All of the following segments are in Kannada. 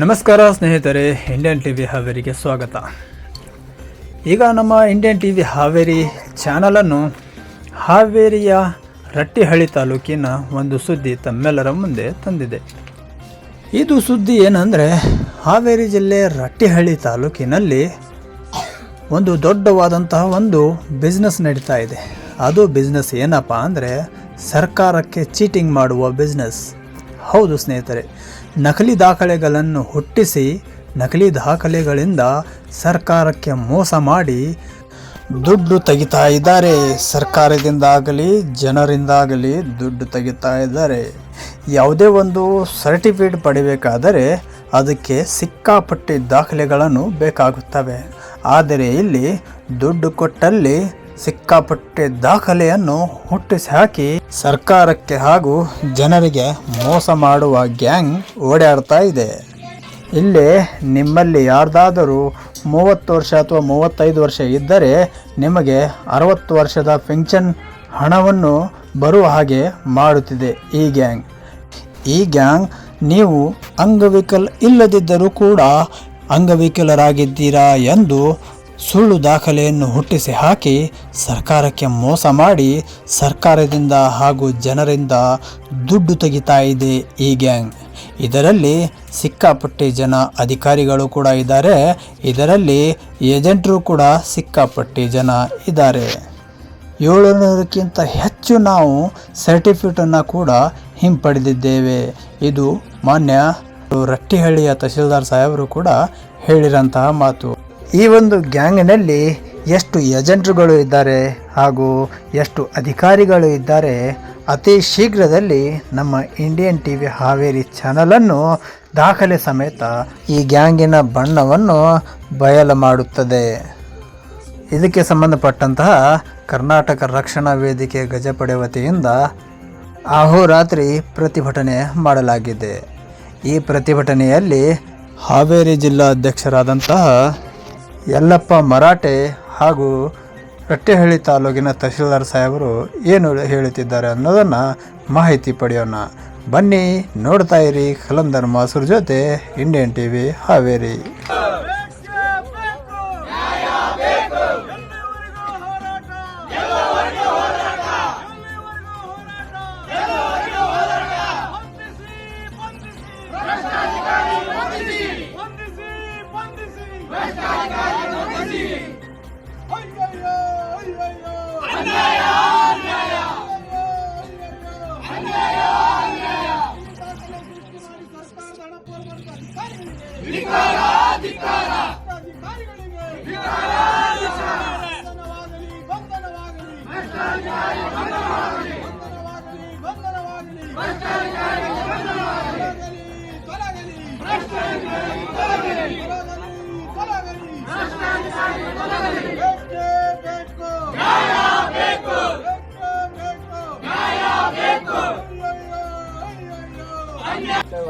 ನಮಸ್ಕಾರ ಸ್ನೇಹಿತರೆ ಇಂಡಿಯನ್ ಟಿ ವಿ ಹಾವೇರಿಗೆ ಸ್ವಾಗತ. ಈಗ ನಮ್ಮ ಇಂಡಿಯನ್ ಟಿ ವಿ ಹಾವೇರಿ ಚಾನಲನ್ನು ಹಾವೇರಿಯ ರಟ್ಟಿಹಳ್ಳಿ ತಾಲೂಕಿನ ಒಂದು ಸುದ್ದಿ ತಮ್ಮೆಲ್ಲರ ಮುಂದೆ ತಂದಿದೆ. ಇದು ಸುದ್ದಿ ಏನಂದರೆ, ಹಾವೇರಿ ಜಿಲ್ಲೆ ರಟ್ಟಿಹಳ್ಳಿ ತಾಲೂಕಿನಲ್ಲಿ ಒಂದು ದೊಡ್ಡವಾದಂತಹ ಒಂದು ಬಿಸ್ನೆಸ್ ನಡೀತಾ ಇದೆ. ಅದು ಬಿಸ್ನೆಸ್ ಏನಪ್ಪ ಅಂದರೆ ಸರ್ಕಾರಕ್ಕೆ ಚೀಟಿಂಗ್ ಮಾಡುವ ಬಿಸ್ನೆಸ್ ಹೌದು ಸ್ನೇಹಿತರೆ, ನಕಲಿ ದಾಖಲೆಗಳನ್ನು ಹುಟ್ಟಿಸಿ ನಕಲಿ ದಾಖಲೆಗಳಿಂದ ಸರ್ಕಾರಕ್ಕೆ ಮೋಸ ಮಾಡಿ ದುಡ್ಡು ತೆಗಿತಾ ಇದ್ದಾರೆ. ಸರ್ಕಾರದಿಂದಾಗಲಿ, ಜನರಿಂದಾಗಲಿ ದುಡ್ಡು ತೆಗಿತಾ ಇದ್ದಾರೆ. ಯಾವುದೇ ಒಂದು ಸರ್ಟಿಫಿಕೇಟ್ ಪಡಿಬೇಕಾದರೆ ಅದಕ್ಕೆ ಸಿಕ್ಕಾಪಟ್ಟಿ ದಾಖಲೆಗಳನ್ನು ಬೇಕಾಗುತ್ತವೆ. ಆದರೆ ಇಲ್ಲಿ ದುಡ್ಡು ಕೊಟ್ಟಲ್ಲಿ ಸಿಕ್ಕಾಪಟ್ಟೆ ದಾಖಲೆಯನ್ನು ಹುಟ್ಟಿಸಿ ಹಾಕಿ ಸರ್ಕಾರಕ್ಕೆ ಹಾಗೂ ಜನರಿಗೆ ಮೋಸ ಮಾಡುವ ಗ್ಯಾಂಗ್ ಓಡಾಡ್ತಾ ಇದೆ. ಇಲ್ಲಿ ನಿಮ್ಮಲ್ಲಿ ಯಾರ್ದಾದರೂ ಮೂವತ್ತು ವರ್ಷ ಅಥವಾ ಮೂವತ್ತೈದು ವರ್ಷ ಇದ್ದರೆ ನಿಮಗೆ ಅರವತ್ತು ವರ್ಷದ ಪೆನ್ಷನ್ ಹಣವನ್ನು ಬರುವ ಹಾಗೆ ಮಾಡುತ್ತಿದೆ ಈ ಗ್ಯಾಂಗ್. ಈ ಗ್ಯಾಂಗ್ ನೀವು ಅಂಗವಿಕಲ್ ಇಲ್ಲದಿದ್ದರೂ ಕೂಡ ಅಂಗವಿಕಲರಾಗಿದ್ದೀರಾ ಎಂದು ಸುಳ್ಳು ದಾಖಲೆಯನ್ನು ಹುಟ್ಟಿಸಿ ಹಾಕಿ ಸರ್ಕಾರಕ್ಕೆ ಮೋಸ ಮಾಡಿ ಸರ್ಕಾರದಿಂದ ಹಾಗೂ ಜನರಿಂದ ದುಡ್ಡು ತೆಗಿತಾ ಇದೆ ಈ ಗ್ಯಾಂಗ್. ಇದರಲ್ಲಿ ಸಿಕ್ಕಾಪಟ್ಟೆ ಜನ ಅಧಿಕಾರಿಗಳು ಕೂಡ ಇದ್ದಾರೆ. ಇದರಲ್ಲಿ ಏಜೆಂಟರು ಕೂಡ ಸಿಕ್ಕಾಪಟ್ಟೆ ಜನ ಇದ್ದಾರೆ. ಏಳುನೂರಕ್ಕಿಂತ ಹೆಚ್ಚು ನಾವು ಸರ್ಟಿಫಿಕೇಟನ್ನು ಕೂಡ ಹಿಂಪಡೆದಿದ್ದೇವೆ. ಇದು ಮಾನ್ಯ ರಟ್ಟಿಹಳ್ಳಿಯ ತಹಶೀಲ್ದಾರ್ ಸಾಹೇಬರು ಕೂಡ ಹೇಳಿರಂತಹ ಮಾತು. ಈ ಒಂದು ಗ್ಯಾಂಗ್ನಲ್ಲಿ ಎಷ್ಟು ಏಜೆಂಟ್ರುಗಳು ಇದ್ದಾರೆ ಹಾಗೂ ಎಷ್ಟು ಅಧಿಕಾರಿಗಳು ಇದ್ದಾರೆ, ಅತಿ ಶೀಘ್ರದಲ್ಲಿ ನಮ್ಮ ಇಂಡಿಯನ್ ಟಿ ವಿ ಹಾವೇರಿ ಚಾನಲನ್ನು ದಾಖಲೆ ಸಮೇತ ಈ ಗ್ಯಾಂಗಿನ ಬಣ್ಣವನ್ನು ಬಯಲು ಮಾಡುತ್ತದೆ. ಇದಕ್ಕೆ ಸಂಬಂಧಪಟ್ಟಂತಹ ಕರ್ನಾಟಕ ರಕ್ಷಣಾ ವೇದಿಕೆ ಗಜಪಡೆ ವತಿಯಿಂದ ಅಹೋರಾತ್ರಿ ಪ್ರತಿಭಟನೆ ಮಾಡಲಾಗಿದೆ. ಈ ಪ್ರತಿಭಟನೆಯಲ್ಲಿ ಹಾವೇರಿ ಜಿಲ್ಲಾ ಅಧ್ಯಕ್ಷರಾದಂತಹ ಯಲ್ಲಪ್ಪ ಮರಾಠೆ ಹಾಗೂ ರಟ್ಟೆಹಳ್ಳಿ ತಾಲೂಕಿನ ತಹಶೀಲ್ದಾರ್ ಸಾಹೇಬರು ಏನು ಹೇಳುತ್ತಿದ್ದಾರೆ ಅನ್ನೋದನ್ನು ಮಾಹಿತಿ ಪಡೆಯೋಣ. ಬನ್ನಿ ನೋಡ್ತಾ ಇರಿ ಖಲಂದರ್ ಮಾಸೂರ್ ಜೊತೆ ಇಂಡಿಯನ್ ಟಿ ವಿ ಹಾವೇರಿ.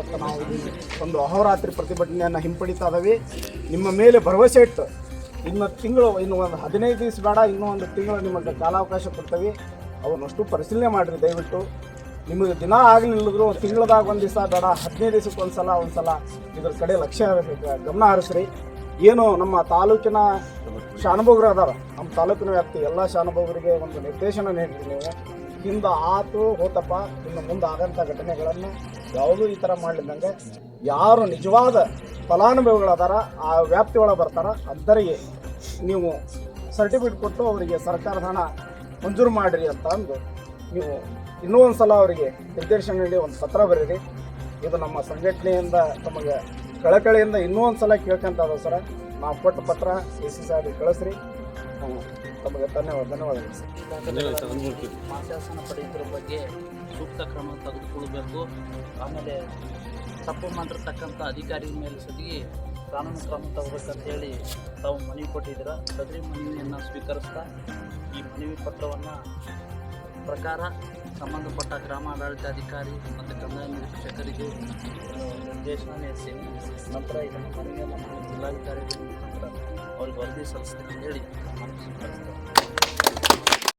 ಇವತ್ತು ನಾವು ಒಂದು ಅಹೋರಾತ್ರಿ ಪ್ರತಿಭಟನೆಯನ್ನು ಹಿಂಪಡಿತಾ ಇದ್ದೀವಿ ನಿಮ್ಮ ಮೇಲೆ ಭರವಸೆ ಇಟ್ಟು ಇನ್ನು ತಿಂಗಳು, ಇನ್ನು ಒಂದು ಹದಿನೈದು ದಿವಸ ಬೇಡ, ಇನ್ನೂ ಒಂದು ತಿಂಗಳು ನಿಮಗೆ ಕಾಲಾವಕಾಶ ಕೊಡ್ತೀವಿ. ಅವನ್ನಷ್ಟು ಪರಿಶೀಲನೆ ಮಾಡಿರಿ, ದಯವಿಟ್ಟು. ನಿಮಗೆ ದಿನ ಆಗಲಿಲ್ಲದ್ರು ತಿಂಗಳದಾಗ ಒಂದು ದಿವಸ ಬೇಡ, ಹದಿನೈದು ದಿವಸಕ್ಕೆ ಒಂದು ಸಲ ಒಂದು ಸಲ ಇದ್ರ ಕಡೆ ಲಕ್ಷ್ಯ ಗಮನ ಹರಿಸ್ರಿ. ಏನು ನಮ್ಮ ತಾಲೂಕಿನ ಶಾನುಭೋಗರು ಅದಾರ. ನಮ್ಮ ತಾಲೂಕಿನ ವ್ಯಾಪ್ತಿ ಎಲ್ಲ ಶಾನುಭೋಗರಿಗೆ ಒಂದು ನಿರ್ದೇಶನ ನೀಡಿರಿ ನೀವು ಹಿಂದೆ ಆತು ಹೋತಪ್ಪ, ಇನ್ನು ಮುಂದೆ ಆದಂಥ ಘಟನೆಗಳನ್ನು ಯಾವುದೂ ಈ ಥರ ಮಾಡಲಿದ್ದಂಗೆ ಯಾರು ನಿಜವಾದ ಫಲಾನುಭವಿಗಳದಾರ ಆ ವ್ಯಾಪ್ತಿ ಒಳಗೆ ಬರ್ತಾರ ಅಂಥವರಿಗೆ ನೀವು ಸರ್ಟಿಫಿಕೇಟ್ ಕೊಟ್ಟು ಅವರಿಗೆ ಸರ್ಕಾರದ ಹಣ ಮಂಜೂರು ಮಾಡಿರಿ ಅಂತ ಅಂದು ನೀವು ಇನ್ನೂ ಒಂದು ಸಲ ಅವರಿಗೆ ನಿರ್ದೇಶನ ನೀಡಿ ಒಂದು ಪತ್ರ ಬರೀರಿ. ಇದು ನಮ್ಮ ಸಂಘಟನೆಯಿಂದ ತಮಗೆ ಕಳಕಳಿಯಿಂದ ಇನ್ನೂ ಒಂದು ಸಲ ಕೇಳ್ಕೊಂತ ಸರ. ನಾವು ಕೊಟ್ಟ ಪತ್ರ ಎ ಸಿ ಸಾಹೇಬ್ರಿಗೆ ಕಳಿಸ್ರಿ. ತಮಗೆ ಧನ್ಯವಾದ ಧನ್ಯವಾದಗಳು ಸರ್ ಮಾಸಾಸನ ಪಡೆಯುವುದರ ಬಗ್ಗೆ ಸೂಕ್ತ ಕ್ರಮ ತೆಗೆದುಕೊಳ್ಬೇಕು ಆಮೇಲೆ ತಪ್ಪು ಮಾಡಿರ್ತಕ್ಕಂಥ ಅಧಿಕಾರಿ ಮೇಲೆ ಸತಿಗೆ ಕಾನೂನು ಕ್ರಮ ತಗೋಬೇಕಂತ ಹೇಳಿ ತಾವು ಮನವಿ ಕೊಟ್ಟಿದ್ದೀರ ಸದರಿ ಮನವಿಯನ್ನು ಸ್ವೀಕರಿಸ್ತಾ ಈ ಮನವಿ ಪತ್ರವನ್ನು ಪ್ರಕಾರ ಸಂಬಂಧಪಟ್ಟ ಗ್ರಾಮಾಡಳಿತಾಧಿಕಾರಿ ಮತ್ತು ಕಂದಾಯ ನಿರೀಕ್ಷಕರಿಗೆ ಆ, ಸೇವೆ ನಂತರ ಇದನ್ನು ಮನವಿಯನ್ನು ಮಾಡಿ ಜಿಲ್ಲಾಧಿಕಾರಿಗಳ ಮುಖಾಂತರ ಅವ್ರಿಗೆ ವರದಿ ಸಲ್ಲಿಸ್ತೀನಿ ಅಂತ ಹೇಳಿ ಮನವಿ ಸ್ವೀಕರಿಸ್ತಾರೆ